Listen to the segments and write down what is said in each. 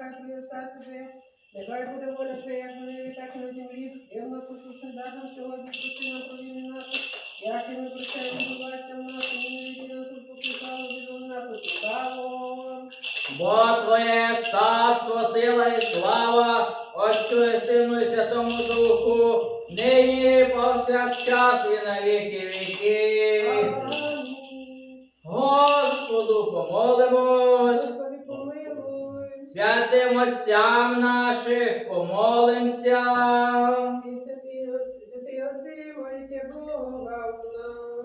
нехай прийде собі. Нехай буде воля Твоя, як на небі, так і на землі. Нас усушний дахом сьогодні прости нам провини наші. Як і ми прощаємо винуватцям нашим, і не відділи нас у покусалу, від нас отстало. Бо Твоє царство, сила і слава, Отцю і Сину і Святому Духу, нині повсякчас і на віки віки. Господу помолимось. Святим отцям наших помолимся. У.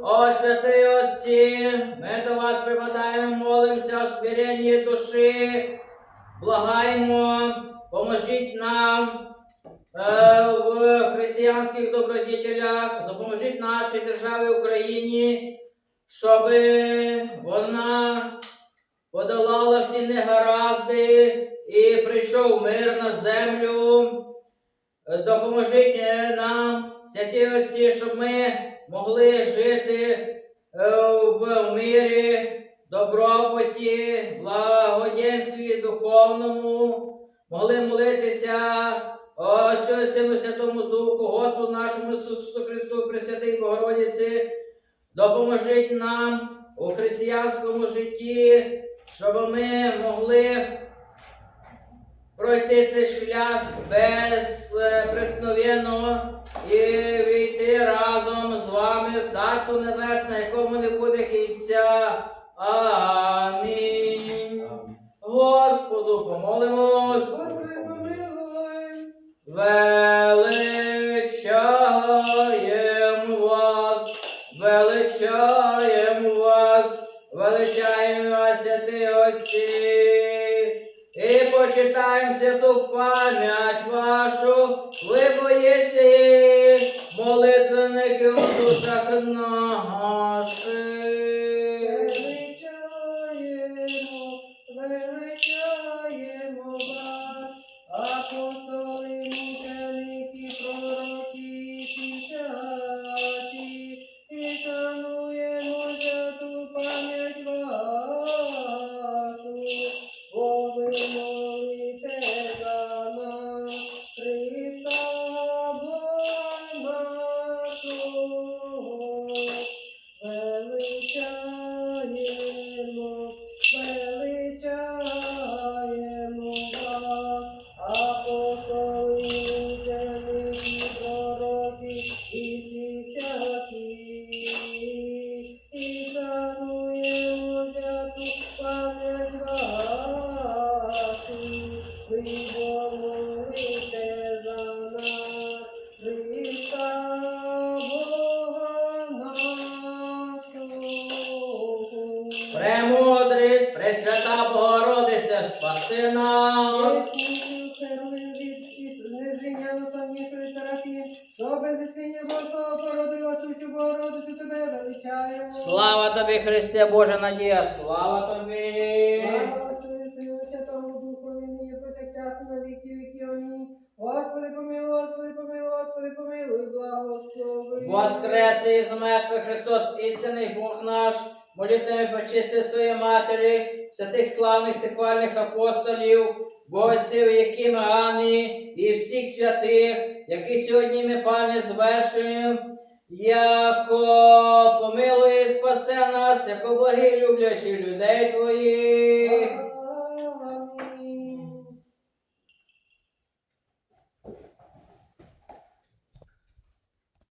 О, святий Отці, ми до вас припадаємо, молимося о смиренні душі, благаємо, поможіть нам е, в християнських добродітелях, допоможіть нашій державі Україні, щоб вона подолала всі негаразди і прийшов мир на землю. Допоможіть е, нам, святі Отці, щоб ми могли жити е, в мирі, добробуті, благоденстві духовному, могли молитися Отцю Сину Святому Духу, Господу нашому Ісусу Христу, Пресвятій Богородиці, допоможіть нам у християнському житті, щоб ми могли пройти цей шлях безпреткновенно і війти разом з вами в Царство Небесне, якому не буде кінця. Амінь. Господу помолимось. Господи, помилуй. Величаємо вас, святі Отці, і почитаємо святу пам'ять вашу, ви боїся молитвенники у душах наших. Премудрість, Пресвята Богородиця, спаси нас. Слава тобі, Христе, Божа надія, слава тобі. Благослови. Воскрес із мертвих Христос, істинний Бог наш, молітвами почисти своєї матері, святих славних сихвальних апостолів, Богоців, якими Ані, і всіх святих, які сьогодні ми пам'ять звершуємо, яко помилуй і спасе нас, яко благий люблячий людей твоїх.